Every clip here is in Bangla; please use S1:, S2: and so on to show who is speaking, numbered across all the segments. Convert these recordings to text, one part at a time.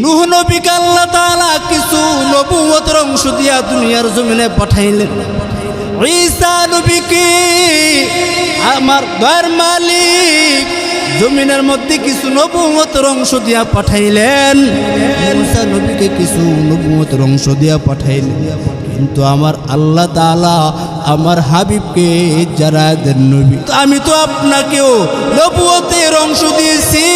S1: নুহ নবীকে আল্লাহ তাআলা কিছু নবুয়তের অংশ দিয়া দুনিয়ার জমিনে পাঠাইলেন। ঈসা নবীকে আমার দয়ার মালিক জমিনের মধ্যে কিছু নবুয়তের অংশ দিয়া পাঠাইলেন। মুসা নবীকে কিছু নবুয়তের অংশ দিয়া পাঠাইলেন। কিন্তু আমার আল্লাহ তাআলা আমার হাবিবকে দেন নবী। আমি তো আপনাকেও নবুয়তের অংশ দিয়েছি।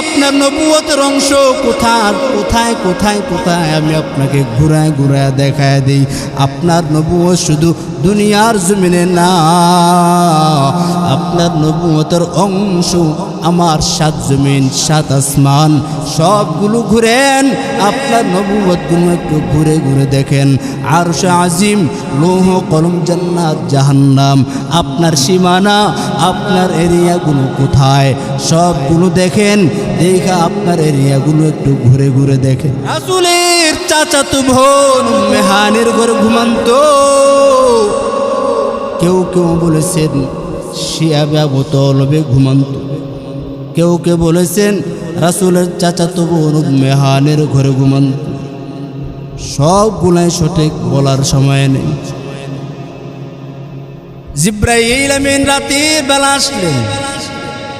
S1: আপনার নবুয়তের অংশ কোথায় কোথায় কোথায় কোথায় আমি আপনাকে ঘুরায় ঘুরায় দেখায় দিই। আপনার নবুয়ত শুধু দুনিয়ার জমিনে না, আপনার নবুয়তের অংশ আমার সাত জমিন, সাত আসমান, সবগুলো ঘুরেন। আপনার নবুয়তগুলো একটু ঘুরে ঘুরে দেখেন। আর সে আজিম, লোহ, কলম, জান্নাত, জাহান্নাম। আপনার সীমানা, আপনার এরিয়াগুলো কোথায়? সবগুলো দেখেন, দেখা আপনার এরিয়াগুলো একটু ঘুরে ঘুরে দেখেন। আসলের চাচা তো বোন মেহানের ঘর ঘুমান্ত। কেউ কেউ বলেছেন, শিয়া বোতলবে ঘুমান্ত। কেউ কেউ বলেছেন, রাসুলের চাচা তো বোন মেহানের ঘরে ঘুমান্ত সবগুলাই সঠিক বলার সময় নেই। জিব্রাইল আমিন রাতের বেলা আসলেন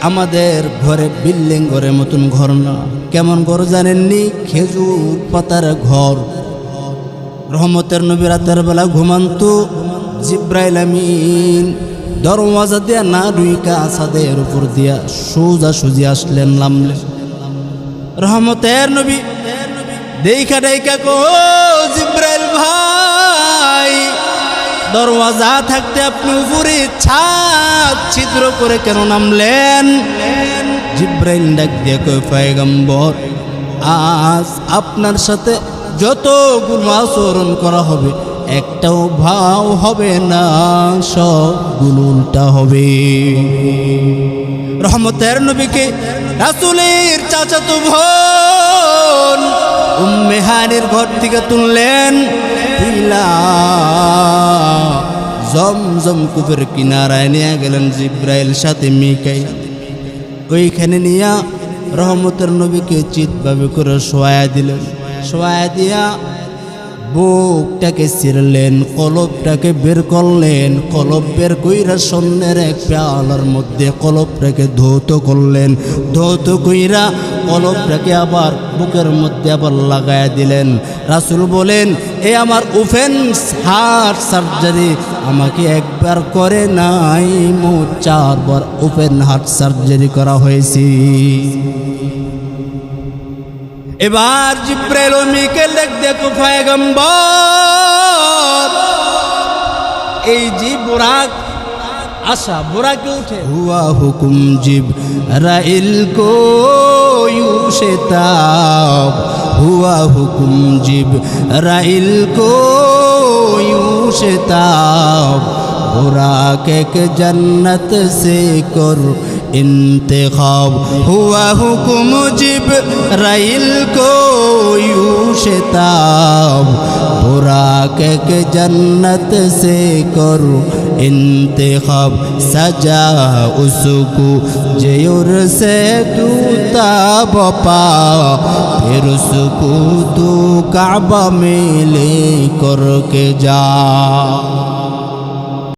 S1: আমাদের ঘরে বিল্ডিং ঘরের মতন ঘর না। কেমন ঘর জানেননি? খেজুর পাতার ঘর। রহমতের নবী রাতের বেলা ঘুমান্ত। জিব্রাইল আমিন দরওয়াজা দিয়া না দুইকা আসাদের উপর দিয়া সোজা সুজি আসলেন নামলেন রহমতের নবী দেখা দেখা কো জিব্রাইল ভাই, দরওয়াজা থাকতে আপনি উপরে ছাদ ছিদ্র করে কেন নামলেন? জিব্রাইল ডাক দিয়ে কই পয়গম্বর, আজ আপনার সাথে যত গুণ আচরণ করা হবে একটাও ভাও হবে না সবগুলো উল্টা হবে। রহমতের নবীকে রাসুলের চাচাতো বোন উম্মেহানের ঘর থেকে তুললেন জমজম কুপের কিনারায় নিয়ে গেলেন জিব্রাইল, সাথে মিকাই ওইখানে নিয়া রহমতের নবীকে চিৎভাবে করে শোয়া দিলেন। শোয়া দিয়া বুকটাকে ছিঁড়লেন কলবটাকে বের করলেন কলব বের কইরা সন্ধ্যের এক পেয়ালার মধ্যে কলবটাকে ধৌত করলেন। ধৌত কইরা কলবটাকে আবার বুকের মধ্যে আবার লাগায়া দিলেন। রাসুল বলেন, এ আমার ওপেন হার্ট সার্জারি আমাকে একবার করে নাই, মোট চারবার ওপেন হার্ট সার্জারি করা হয়েছে। এবার জিব্রাইল ও মিকেল দেখতে তো এই জি বুরাক আসা বুরাকে উঠে। হুয়া হুকুম জিব, রাইল কো ইউশেতাব হুয়া হুকুম জিব, রাইল কো ইউশেতাব বুরাক এক জন্নত সে কর انتخاب ہوا حکم جب رائل کو یوں شتاب براک کے جنت سے کرو انتخاب سجا اس کو جیور سے تو تاب پا پھر اس کو تو کعبہ میں لے کر کے جاؤ